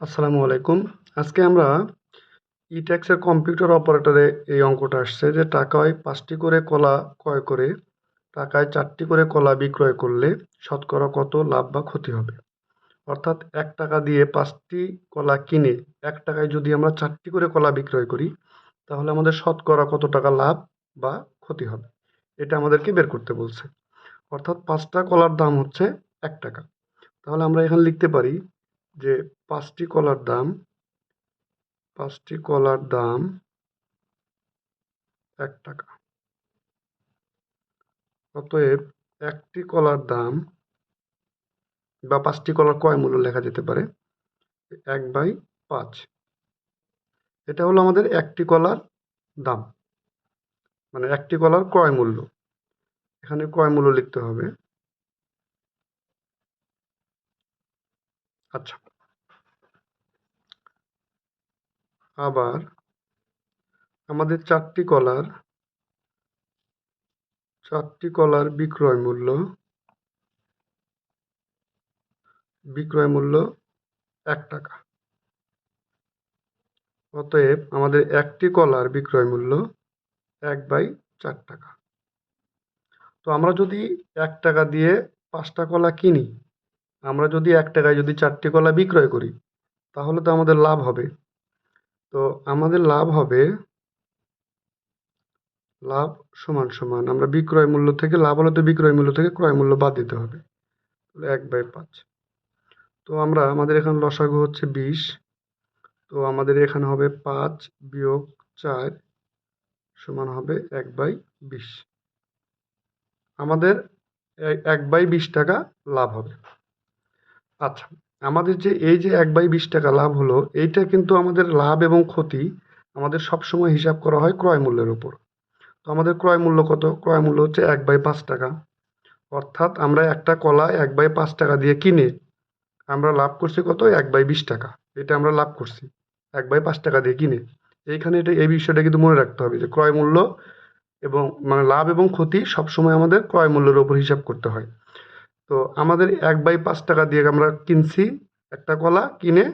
আসসালামু আলাইকুম। আজকে আমরা ই ট্যাক্সের কম্পিউটার অপারেটরে এই অঙ্কটা আসছে যে টাকায় পাঁচটি করে কলা ক্রয় করে, টাকায় চারটি করে কলা বিক্রয় করলে শতকরা কত লাভ বা ক্ষতি হবে? অর্থাৎ এক টাকা দিয়ে পাঁচটি কলা কিনে এক টাকায় যদি আমরা চারটি করে কলা বিক্রয় করি, তাহলে আমাদের শতকরা কত টাকা লাভ বা ক্ষতি হবে? এটা আমাদেরকে বের করতে বলছে। অর্থাৎ পাঁচটা কলার দাম হচ্ছে এক টাকা। তাহলে আমরা এখানে লিখতে পারি যে পাঁচটি কলার দাম, পাঁচটি কলার দাম এক টাকা। অতএব একটি কলার দাম বা পাঁচটি কলার কয় মূল্য লেখা যেতে পারে এক বাই পাঁচ। এটা হলো আমাদের একটি কলার দাম মানে একটি কলার ক্রয় মূল্য। এখানে ক্রয় মূল্য লিখতে হবে আচ্ছা। আবার আমাদের চারটি কলার চারটি কলার বিক্রয় মূল্য বিক্রয় মূল্য এক টাকা। অতএব আমাদের একটি কলার বিক্রয় মূল্য এক বাই চার টাকা। তো আমরা যদি এক টাকা দিয়ে পাঁচটা কলা কিনি আমরা যদি এক টাকায় যদি চারটি কলা বিক্রয় করি, তাহলে তো আমাদের লাভ হবে। তো আমাদের লাভ হবে, লাভ সমান সমান, আমরা বিক্রয় মূল্য থেকে লাভ হলে তো বিক্রয় মূল্য থেকে ক্রয় মূল্য বাদ দিতে হবে। এক বাই পাঁচ। তো আমরা, আমাদের এখানে লসাগু হচ্ছে বিশ। তো আমাদের এখানে হবে পাঁচ বিয়োগ চার সমান হবে এক বাই বিশ। আমাদের এক বাই বিশ টাকা লাভ হবে। আচ্ছা আমাদের যে এই যে এক বাই বিশ টাকা লাভ হলো, এইটা কিন্তু আমাদের লাভ এবং ক্ষতি আমাদের সবসময় হিসাব করা হয় ক্রয় মূল্যের উপর। তো আমাদের ক্রয় মূল্য কত? ক্রয় মূল্য হচ্ছে এক বাই পাঁচ টাকা। অর্থাৎ আমরা একটা কলা এক বাই পাঁচ টাকা দিয়ে কিনে আমরা লাভ করছি কত? এক বাই বিশ টাকা। এটা আমরা লাভ করছি, এক বাই পাঁচ টাকা দিয়ে কিনে। এইখানে এটা, এই বিষয়টা কিন্তু মনে রাখতে হবে যে ক্রয় মূল্য এবং মানে লাভ এবং ক্ষতি সবসময় আমাদের ক্রয় মূল্যের উপর হিসাব করতে হয়। তো আমাদের এক বাই পাঁচ টাকা দিয়ে আমরা কিনছি একটা কলা, কিনে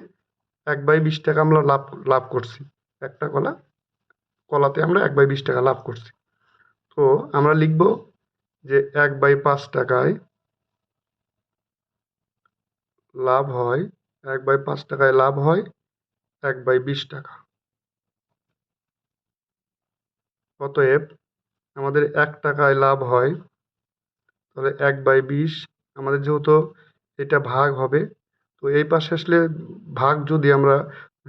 এক বাই বিশ টাকা আমরা লাভ লাভ করছি। একটা কলা, কলাতে আমরা এক বাই বিশ টাকা লাভ করছি। তো আমরা লিখব যে এক বাই পাঁচ টাকায় লাভ হয়, এক বাই পাঁচ টাকায় লাভ হয় এক বাই বিশ টাকা। অতএব আমাদের এক টাকায় লাভ হয়, তাহলে এক বাই বিশ আমাদের যেহেতু এটা ভাগ হবে, তো এই পাশে আসলে ভাগ যদি আমরা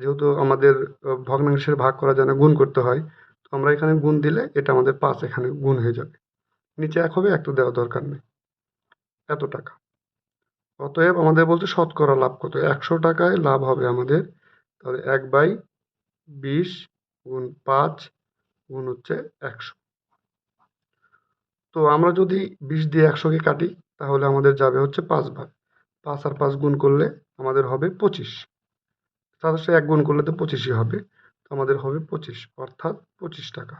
যেহেতু আমাদের ভগ্নাংশের ভাগ করা যায় না গুণ করতে হয়, তো আমরা এখানে গুণ দিলে এটা আমাদের পাঁচ এখানে গুণ হয়ে যাবে। নিচে এক হবে এক তো দেওয়া দরকার নেই। এত টাকা। অতএব আমাদের বলতে শতকরা লাভ কত? একশো টাকায় লাভ হবে আমাদের, তাহলে এক বাই বিশ গুণ পাঁচ গুণ হচ্ছে একশো। তো আমরা যদি বিশ দিয়ে একশোকে কাটি তাহলে আমাদের যাবে হচ্ছে পাঁচ ভাগ। পাঁচ আর পাঁচ গুণ করলে আমাদের হবে পঁচিশ। তাদের সে এক গুণ করলে তো পঁচিশই হবে। তো আমাদের হবে পঁচিশ, অর্থাৎ পঁচিশ টাকা।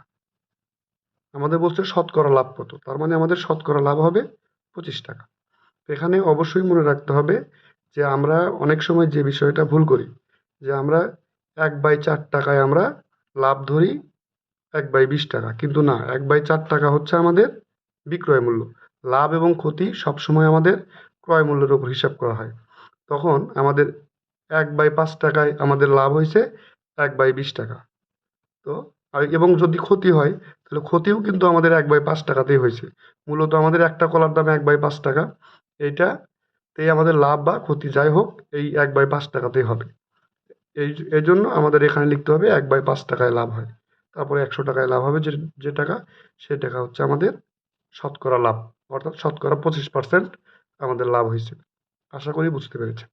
আমাদের বলছে শতকরা লাভ কত? তার মানে আমাদের শতকরা লাভ হবে পঁচিশ টাকা। এখানে অবশ্যই মনে রাখতে হবে যে আমরা অনেক সময় যে বিষয়টা ভুল করি, যে আমরা এক বাই চার টাকায় আমরা লাভ ধরি এক বাই বিশ টাকা। কিন্তু না, এক বাই চার টাকা হচ্ছে আমাদের বিক্রয় মূল্য। লাভ এবং ক্ষতি সবসময় আমাদের ক্রয় মূল্যের উপর হিসাব করা হয়। তখন আমাদের এক বাই পাঁচ টাকায় আমাদের লাভ হয়েছে এক বাই বিশ টাকা। তো আর এবং যদি ক্ষতি হয়, তাহলে ক্ষতিও কিন্তু আমাদের এক বাই পাঁচ টাকাতেই হয়েছে। মূলত আমাদের একটা কলার দাম এক বাই পাঁচ টাকা। এইটাতেই আমাদের লাভ বা ক্ষতি যাই হোক, এই এক বাই পাঁচ টাকাতেই হবে। এই এই জন্য আমাদের এখানে লিখতে হবে এক বাই পাঁচ টাকায় লাভ হয়। তারপরে একশো টাকায় লাভ হবে যে যে টাকা, সে টাকা হচ্ছে আমাদের শতকরা লাভ। অর্থাৎ শতকরা পঁচিশ পার্সেন্ট আমাদের লাভ হয়েছে। আশা করি বুঝতে পেরেছেন।